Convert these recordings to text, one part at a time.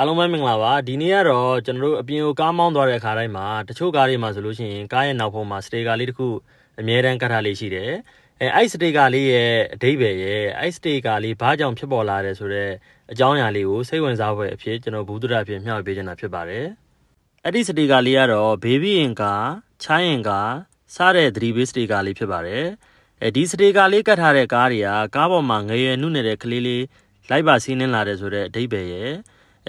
အားလုံးပဲမင်္ဂလာပါဒီနေ့ကတော့ကျွန်တော်တို့အပြင်ကိုကားမောင်းသွားတဲ့အခါတိုင်းမှာတချို့ကားတွေမှာဆိုလို့ရှိရင်ကားရဲ့နောက်ဖုံးမှာစတေကာလေးတစ်ခုအမြဲတမ်းကတ်ထားလေးရှိတယ်အဲအဲ့စတေကာလေးရဲ့အဓိပ္ပာယ်ရဲ့အဲ့စတေကာလေးဘာကြောင့်ဖြစ်ပေါ်လာတယ်ဆိုတော့အကြောင်းအရာလေးကိုစိတ်ဝင်စားဖွယ်အဖြစ်ကျွန်တော်ဘူးဒရအဖြစ်မျှဝေပေးချင်တာဖြစ်ပါတယ်အဲ့ဒီစတေကာလေးကတော့ဘေဘီအင်ကာချိုင်းအင်ကာစားတဲ့သတိပေးစတေကာလေးဖြစ်ပါတယ်အဲဒီစတေကာလေးကတ်ထားတဲ့ကားတွေကကားပေါ်မှာငရေနုနေတဲ့ကလေးလေးလိုက်ပါစီးနှင်းလာတယ်ဆိုတဲ့အဓိပ္ပာယ်ရဲ့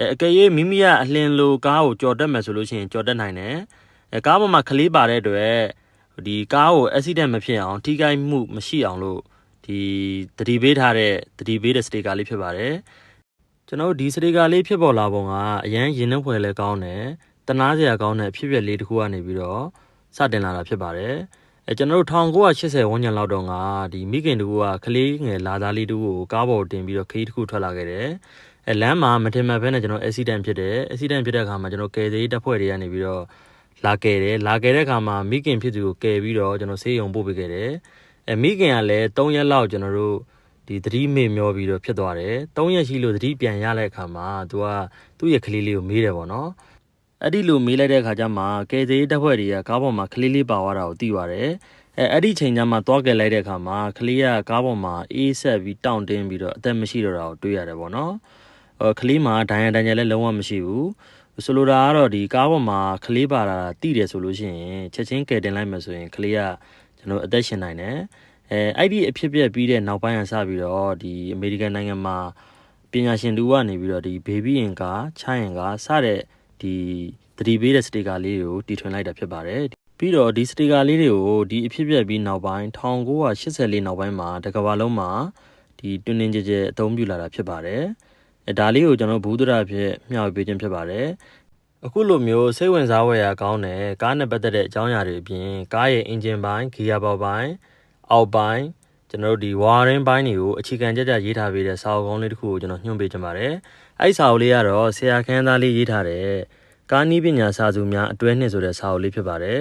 အဲအကယ်၍မိမိကအလင်းလိုကားကိုကြော်တက်မယ်ဆိုလို့ရှိရင်ကြော်တက်နိုင်တယ်အဲကားပေါ်မှာခလေးပါတဲ့အတွက်ဒီကားကိုအက်ဆီဒန့်မဖြစ်အောင်ထိခိုက်မှုမရှိအောင်လို့ဒီသတိပေးထားတဲ့သတိပေးတဲ့စတေကာလေးဖြစ်ပါတယ်ကျွန်တော်တို့ဒီစတေကာလေးဖြစ်ပေါ်လာပုံကအရန်ရင်နှုတ်ဖွယ်လဲကောင်းတယ်တနာစရာကောင်းတဲ့အဖြစ်အပျက်လေးတစ်ခုကနေပြီးတော့စတင်လာတာဖြစ်ပါတယ်အဲကျွန်တော်တို့1980ဝန်းကျင်လောက်တော့ကဒီမိခင်တူကကလေးငယ်လာသားလေးတူကိုကားပေါ်တင်ပြီးတော့ခရီးတစ်ခုထွက်လာခဲ့တယ် အဲလမ်းမှာမတင်မှတ်ဘဲနဲ့ကျွန်တော် accident ဖြစ်တယ် accident ဖြစ်တဲ့အခါမှာကျွန်တော်ကယ်ဆယ်ရေးတပ်ဖွဲ့တွေကနေပြီးတော့လာကယ်တယ်လာကယ်တဲ့အခါမှာမိခင်ဖြစ်သူကိုကယ်ပြီးတော့ကျွန်တော်ဆေးရုံပို့ပေးခဲ့တယ်အဲမိခင်ကလည်း3ရက်လောက်ကျွန်တော်တို့ဒီသတိမေ့မျောပြီးတော့ဖြစ်သွားတယ်3ရက်ရှိလို့သတိပြန်ရတဲ့အခါမှာသူကသူ့ရဲ့ကလေးလေးကိုမေးတယ်ပေါ့နော်အဲ့ဒီလိုမေးလိုက်တဲ့အခါကျမှကယ်ဆယ်ရေးတပ်ဖွဲ့တွေကကားပေါ်မှာကလေးလေးပါသွားတာကိုသိပါတယ်အဲအဲ့ဒီချိန်ကျမှသွားကယ်လိုက်တဲ့အခါမှာကလေးကကားပေါ်မှာအေးဆက်ပြီးတောင့်တင်းပြီးတော့အသက်မရှိတော့တာကိုတွေ့ရတယ်ပေါ့နော်ဟို ကလေးမှာဒိုင်ယန်ဒန်ဂျယ်လည်းလုံးဝမရှိဘူးဆိုလိုတာကတော့ဒီကားပေါ်မှာကလေးပါလာတာတိတယ်ဆိုလို့ရှိရင်ချက်ချင်းကယ်တင်လိုက်မှဆိုရင်ကလေးကကျွန်တော်အသက်ရှင်နိုင်တယ်အဲအဲ့ဒီအဖြစ်ပြက်ပြီးတဲ့နောက်ပိုင်းကစပြီးတော့ဒီအမေရိကန်နိုင်ငံမှာပညာရှင်တူကနေပြီးတော့ဒီဘေဘီရင်ကာချိုင်းရင်ကာစတဲ့ဒီသတိပေးတဲ့စတေကာလေးတွေကိုတီထွင်လိုက်တာဖြစ်ပါတယ်ပြီးတော့ဒီစတေကာလေးတွေကိုဒီအဖြစ်ပြက်ပြီးနောက်ပိုင်း1984နောက်ပိုင်းမှာတကဘာလုံးမှာဒီတွင်တွင်ကြဲကြဲအသုံးပြုလာတာဖြစ်ပါတယ် အဲဒါလေးကိုကျွန်တော်ဘူးဒရာဖြစ်မျှဝေပေးခြင်းဖြစ်ပါတယ်အခုလိုမျိုးစိတ်ဝင်စားဖွယ်ရာကောင်းတဲ့ကားနဲ့ပတ်သက်တဲ့အကြောင်းအရာတွေအပြင်ကားရဲ့အင်ဂျင်ပိုင်းဂီယာဘော်ပိုင်းအောက်ပိုင်းကျွန်တော်တို့ဒီဝါရင်းပိုင်းတွေကိုအခြေခံကြကြရေးထားပေးတဲ့စာအုပ်ကောင်းလေးတစ်ခုကိုကျွန်တော်ညွှန်ပေးချင်ပါတယ်အဲ့ဒီစာအုပ်လေးကတော့ဆရာခန်းသားလေးရေးထားတဲ့ကားနီးပညာစာစုများအတွဲနှစ်ဆိုတဲ့စာအုပ်လေးဖြစ်ပါတယ်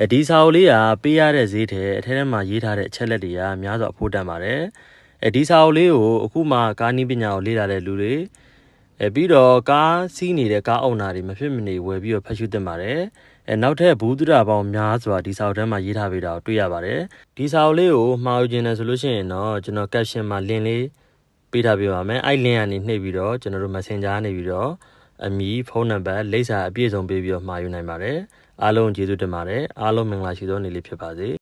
အဲဒီစာအုပ်လေးကပေးရတဲ့ဈေးထဲအထက်ထဲမှာရေးထားတဲ့အချက်လက်တွေကများစွာအဖို့တန်ပါတယ် အဲဒီစာအုပ်လေးကိုအခုမှကားနီးပညာကိုလေ့လာတဲ့လူတွေအဲပြီးတော့ကားစီးနေတဲ့ကားအုံနာတွေမဖြစ်မနေဝယ်ပြီးတော့ဖတ်ရှုသင့်ပါတယ်အဲနောက်ထပ်ဘူးဒရာပေါင်းများစွာဒီစာအုပ်ထဲမှာရေးထားပေးတာကိုတွေ့ရပါတယ်ဒီစာအုပ်လေးကိုမှာယူခြင်းတယ်ဆိုလို့ရှိရင်တော့ကျွန်တော် caption မှာ link လေးပေးထားပေးပါမယ်အဲ့ link ကနေနှိပ်ပြီးတော့ကျွန်တော်တို့ messenger ကနေပြီးတော့အမည်ဖုန်းနံပါတ်လိပ်စာအပြည့်စုံပေးပြီးတော့မှာယူနိုင်ပါတယ်အားလုံးကျေးဇူးတင်ပါတယ်အားလုံးမင်္ဂလာရှိသောနေ့လေးဖြစ်ပါစေ